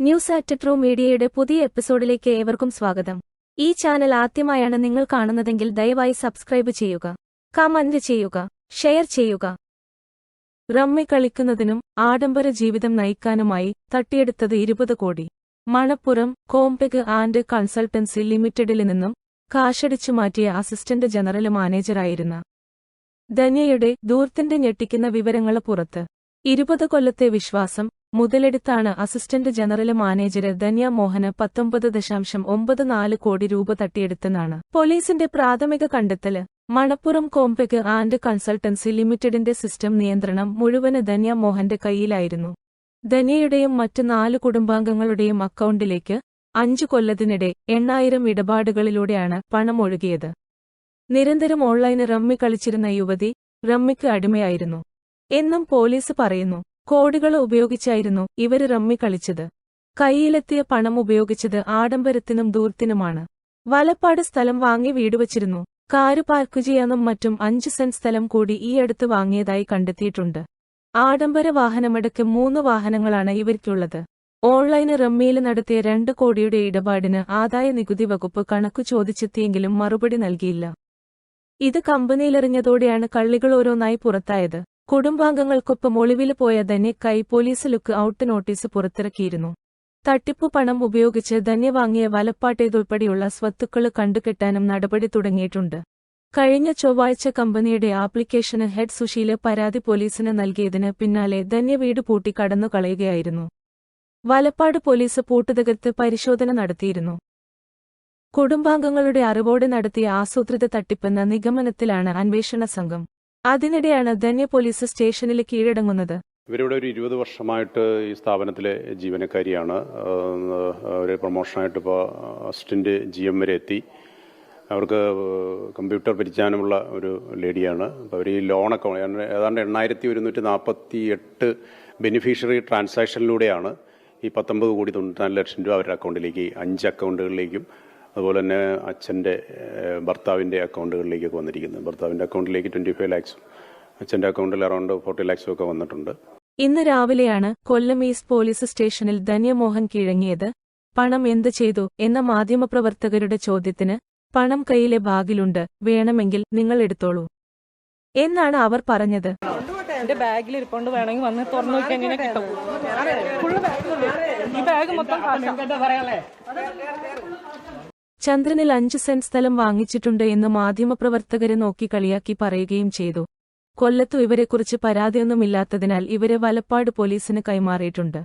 News at മീഡിയയുടെ പുതിയ എപ്പിസോഡിലേക്ക് ഏവർക്കും സ്വാഗതം. ഈ ചാനൽ ആദ്യമായാണ് നിങ്ങൾ കാണുന്നതെങ്കിൽ ദയവായി സബ്സ്ക്രൈബ് ചെയ്യുക കമന്റ് ചെയ്യുക ഷെയർ ചെയ്യുക. റമ്മി കളിക്കുന്നതിനും ആഡംബര ജീവിതം നയിക്കാനുമായി തട്ടിയെടുത്തത് ഇരുപത് കോടി. മണപ്പുറം കോംപെഗ് ആൻഡ് കൺസൾട്ടൻസി ലിമിറ്റഡിൽ നിന്നും കാശടിച്ചു മാറ്റിയ അസിസ്റ്റന്റ് ജനറൽ മാനേജറായിരുന്ന ധന്യയുടെ ദൂർത്തിന്റെ ഞെട്ടിക്കുന്ന വിവരങ്ങൾ പുറത്ത്. ഇരുപത് കൊല്ലത്തെ വിശ്വാസം മുതലെടുത്താണ് assistant general manager Dhanya Mohan പത്തൊമ്പത് ദശാംശം ഒമ്പത് നാല് കോടി രൂപ തട്ടിയെടുത്തെന്നാണ്. പോലീസിന്റെ പ്രാഥമിക കണ്ടെത്തൽ. മണപ്പുറം കോംപെക് ആൻഡ് കൺസൾട്ടൻസി ലിമിറ്റഡിന്റെ സിസ്റ്റം നിയന്ത്രണം മുഴുവൻ ധന്യ മോഹന്റെ കൈയിലായിരുന്നു ധന്യയുടെയും മറ്റ് നാല് കുടുംബാംഗങ്ങളുടെയും അക്കൗണ്ടിലേക്ക് അഞ്ചു കൊല്ലത്തിനിടെ എണ്ണായിരം ഇടപാടുകളിലൂടെയാണ് പണം ഒഴുകിയത് നിരന്തരം ഓൺലൈൻ റമ്മി കളിച്ചിരുന്ന യുവതി റമ്മിക്ക് അടിമയായിരുന്നു. എന്നും പോലീസ് പറയുന്നു. കോടികൾ ഉപയോഗിച്ചായിരുന്നു ഇവർ റമ്മി കളിച്ചത്. കൈയിലെത്തിയ പണം ഉപയോഗിച്ചത് ആഡംബരത്തിനും ദൂർത്തിനുമാണ്. വലപ്പാട് സ്ഥലം വാങ്ങി വീടുവച്ചിരുന്നു കാര് പാർക്ക് ചെയ്യാനും മറ്റും അഞ്ച് സെന്റ് സ്ഥലം കൂടി ഈ അടുത്ത് വാങ്ങിയതായി കണ്ടെത്തിയിട്ടുണ്ട്. ആഡംബര വാഹനമടക്കം മൂന്ന് വാഹനങ്ങളാണ് ഇവർക്കുള്ളത്. ഓൺലൈന് റമ്മിയിൽ നടത്തിയ രണ്ട് കോടിയുടെ ഇടപാടിന് ആദായ നികുതി വകുപ്പ് കണക്കു ചോദിച്ചെത്തിയെങ്കിലും മറുപടി നൽകിയില്ല. ഇത് കമ്പനിയിലെറിഞ്ഞതോടെയാണ് കള്ളികൾ ഓരോന്നായി പുറത്തായത്. കുടുംബാംഗങ്ങൾക്കൊപ്പം ഒളിവിൽ പോയ കൈ പോലീസ് ലുക്ക് ഔട്ട് നോട്ടീസ് പുറത്തിറക്കിയിരുന്നു. തട്ടിപ്പു പണം ഉപയോഗിച്ച് ധന്യ വാങ്ങിയ വലപ്പാട്ടേതുൾപ്പെടെയുള്ള സ്വത്തുക്കൾ കണ്ടുകെട്ടാനും നടപടി തുടങ്ങിയിട്ടുണ്ട്. കഴിഞ്ഞ ചൊവ്വാഴ്ച കമ്പനിയുടെ ആപ്ലിക്കേഷന് ഹെഡ് സുശീല പരാതി പോലീസിന് നൽകിയതിന് പിന്നാലെ ധന്യ വീട് പൂട്ടി കടന്നു കളയുകയായിരുന്നു. വലപ്പാട് പോലീസ് പൂട്ടുതകർത്ത് പരിശോധന നടത്തിയിരുന്നു. കുടുംബാംഗങ്ങളുടെ അറിവോടെ നടത്തിയ ആസൂത്രിത തട്ടിപ്പെന്ന നിഗമനത്തിലാണ് അന്വേഷണ സംഘം. അതിനിടെയാണ് ധന്യ പോലീസ് സ്റ്റേഷനിൽ കീഴടങ്ങുന്നത്. ഇവരിവിടെ ഒരു ഇരുപത് വർഷമായിട്ട് ഈ സ്ഥാപനത്തിലെ ജീവനക്കാരിയാണ്. ഒരു പ്രൊമോഷനായിട്ട് ഇപ്പോൾ അസിസ്റ്റന്റ് ജി എം വരെ എത്തി. അവർക്ക് കമ്പ്യൂട്ടർ പരിചയമുള്ള ഒരു ലേഡിയാണ്. അപ്പോൾ അവർ ഈ ലോൺ അക്കൗണ്ട് ഏതാണ്ട് എണ്ണായിരത്തി ഒരുന്നൂറ്റി നാൽപ്പത്തി എട്ട് ബെനിഫിഷ്യറി ട്രാൻസാക്ഷനിലൂടെയാണ് ഈ പത്തൊമ്പത് കോടി തൊണ്ണൂറ്റിനാല് ലക്ഷം രൂപ അവരുടെ അക്കൗണ്ടിലേക്ക് അഞ്ച് അക്കൗണ്ടുകളിലേക്കും അതുപോലെ തന്നെ അച്ഛന്റെ ഭർത്താവിന്റെ അക്കൗണ്ടുകളിലേക്കൊക്കെ വന്നിരിക്കുന്നത് ഭർത്താവിന്റെ അക്കൗണ്ടിലേക്ക് ട്വന്റി ഫൈവ് ലാക്സും അച്ഛന്റെ അക്കൗണ്ടിൽ അറൗണ്ട് ഫോർട്ടി ലാക്സും ഒക്കെ വന്നിട്ടുണ്ട്. ഇന്ന് രാവിലെയാണ് കൊല്ലം ഈസ്റ്റ് പോലീസ് സ്റ്റേഷനിൽ ധന്യമോഹൻ കീഴങ്ങിയത്. പണം എന്ത് ചെയ്തു എന്ന മാധ്യമപ്രവർത്തകരുടെ ചോദ്യത്തിന് പണം കയ്യിലെ ബാഗിലുണ്ട് വേണമെങ്കിൽ നിങ്ങൾ എടുത്തോളൂ. എന്നാണ് അവർ പറഞ്ഞത്. എന്റെ ബാഗിൽ ഇരിപ്പോണ്ട് വേണമെങ്കിൽ വന്ന് തുറന്നു നോക്കി എങ്ങനെ കിട്ടും? ഈ ബാഗ് മൊത്തം. ചന്ദ്രനിൽ അഞ്ച് സെന്റ് സ്ഥലം വാങ്ങിച്ചിട്ടുണ്ട് എന്ന് മാധ്യമപ്രവർത്തകരെ നോക്കി കളിയാക്കി പറയുകയും ചെയ്തു. കൊല്ലത്തു ഇവരെക്കുറിച്ച് പരാതിയൊന്നുമില്ലാത്തതിനാൽ ഇവരെ വലപ്പാട് പോലീസിന് കൈമാറിയിട്ടുണ്ട്.